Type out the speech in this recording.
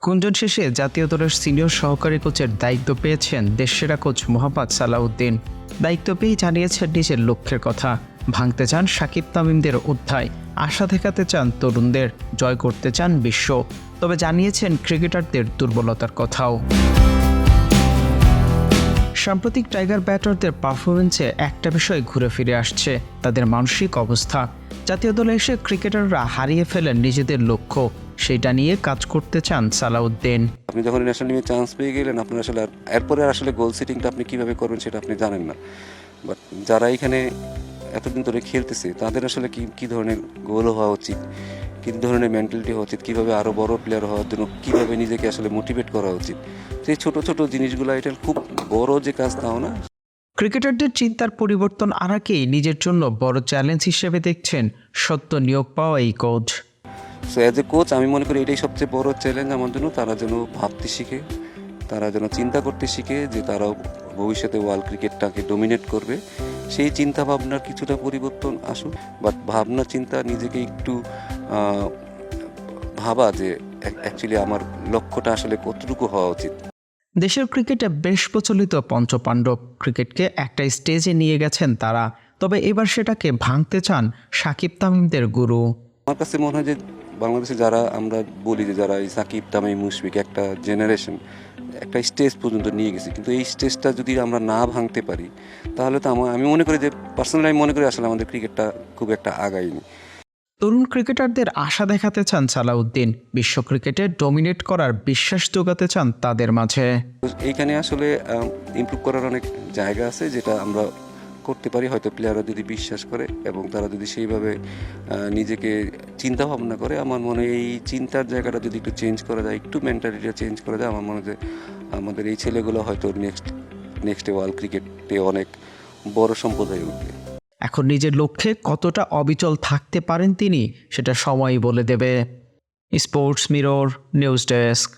কুঞ্জন শেষে জাতীয় দলের সিনিয়র সহকারী কোচের দায়িত্ব পেয়েছেন দেশসেরা কোচ মোহাম্মদ সালাউদ্দিন। দায়িত্ব পেয়েই জানিয়েছেন নিজের লক্ষ্যের কথা। ভাঙতে চান সাকিব তামিমদের অধ্যায় আশা দেখাতে চান তরুণদের। জয় করতে চান বিশ্ব। তবে জানিয়েছেন ক্রিকেটারদের দুর্বলতার কথাও। সাম্প্রতিক টাইগার ব্যাটারদের পারফরমেন্সে একটা বিষয় ঘুরে ফিরে আসছে, তাদের মানসিক অবস্থা। জাতীয় দলে এসে ক্রিকেটাররা হারিয়ে ফেলেন নিজেদের লক্ষ্য। সেটা নিয়ে কাজ করতে চান সালাউদ্দিন। আপনি যখন ন্যাশনাল টিমে চান্স পেয়ে গেলেন আপনার আসলে আর এরপরে আসলে গোল সেটিংটা আপনি কীভাবে করবেন সেটা আপনি জানেন না। বাট যারা এখানে এতদিন ধরে খেলতেছে তাদের আসলে কি কি ধরনের গোল হওয়া উচিত? কি ধরনের মেন্টালিটি হওয়া উচিত? কীভাবে আরও বড় প্লেয়ার হওয়ার জন্য কীভাবে নিজেকে আসলে মোটিভেট করা উচিত? সেই ছোট ছোট জিনিসগুলো এটা খুব বড় যে কাজ তাও না। ক্রিকেটারদের চিন্তার পরিবর্তন আনাকেই নিজের জন্য বড় চ্যালেঞ্জ হিসেবে দেখছেন সত্য নিয়োগ পাওয়া এই coach so as a coach আমি মনে করি এটাই সবচেয়ে বড় চ্যালেঞ্জ আমার জন্য। তারা যেন ভাবতে শিখে তারা যেন চিন্তা করতে শিখে যে তারাও ভবিষ্যতে ওয়ার্ল্ড ক্রিকেটটাকে ডোমিনেট করবে। সেই চিন্তা ভাবনার কিছুটা পরিবর্তন আসুক। বাট ভাবনা চিন্তা নিজেকে একটু ভাবা যে অ্যাকচুয়ালি আমার লক্ষ্যটা আসলে কতটুকু হওয়া উচিত। দেশের ক্রিকেটে বেশ প্রচলিত পঞ্চপাণ্ডব ক্রিকেটকে একটা স্টেজে নিয়ে গেছেন তারা। তবে এবার সেটাকে ভাঙতে চান সাকিব তামিমদের গুরু। আমার কাছে মনে হয় যে বাংলাদেশে যারা আমরা বলি যে যারা এই সাকিব তামিম মুশফিক একটা জেনারেশন একটা স্টেজ পর্যন্ত নিয়ে গেছে। কিন্তু এই স্টেজটা যদি আমরা না ভাঙতে পারি তাহলে তো আমার আমি মনে করি যে পার্সোনালি আমি মনে করি আসলে আমাদের ক্রিকেটটা খুব একটা আগায়নি। তরুণ ক্রিকেটারদের আশা দেখাতে চান সালাউদ্দিন। বিশ্ব ক্রিকেটে ডমিনেট করার বিশ্বাস যোগাতে চান তাদের মাঝে। এইখানে আসলে ইমপ্রুভ করার অনেক জায়গা আছে যেটা আমরা করতে পারি। হয়তো প্লেয়াররা যদি বিশ্বাস করে এবং তারা যদি সেইভাবে নিজেকে চিন্তা ভাবনা করে, আমার মনে এই চিন্তার জায়গাটা যদি একটু চেঞ্জ করা যায়, একটু মেন্টালিটিটা চেঞ্জ করে দেয় আমার মনে যে আমাদের এই ছেলেগুলো হয়তো নেক্সট নেক্সট ওয়ার্ল্ড ক্রিকেটে অনেক বড় সম্পদ হয়ে উঠবে। এখন নিজের লক্ষ্যে কতটা অবিচল থাকতে পারেন তিনি, সেটা সময়ই বলে দেবে। Sports mirror, news desk.